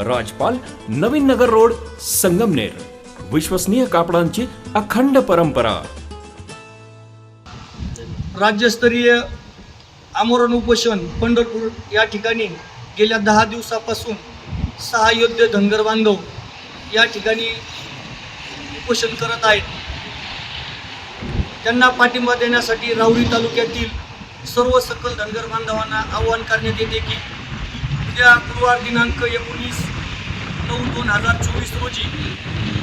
राजपाल Navin Nagar road Sangamner. विश्वसनीय कापडांची अखंड परंपरा. राज्यस्तरीय आमरण उपोषण पंढरपूर या ठिकाणी गेल्या दहा दिवसापासून सहा योद्धे धनगर बांधव या ठिकाणी उपोषण करत आहेत. त्यांना पाठिंबा देण्यासाठी राहुरी तालुक्यातील सर्व सकल धनगर बांधवांना आवाहन करण्यात येते की उद्या गुरुवार दिनांक एकोणीस नऊ दोन हजार चोवीस रोजी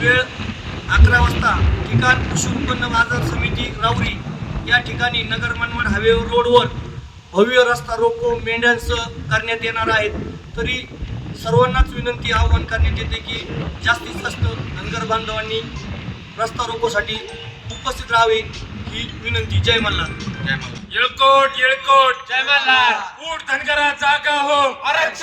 वेळ अकरा वाजता ठिकाण कृषी उत्पन्न बाजार समिती राऊरी या ठिकाणी नगर मनमाड हायवे रोडवर भव्य रस्ता रोको मेंढ्यांसह करण्यात येणार आहेत. तरी सर्वांनाच विनंती आवाहन करण्यात येते की जास्तीत जास्त धनगर बांधवांनी रस्ता रोकोसाठी उपस्थित राहावे ही विनंती. जय मल्हार. जय मल्हार. येळकोट येळकोट जय मल्हार ऊट धनगरा जागा हो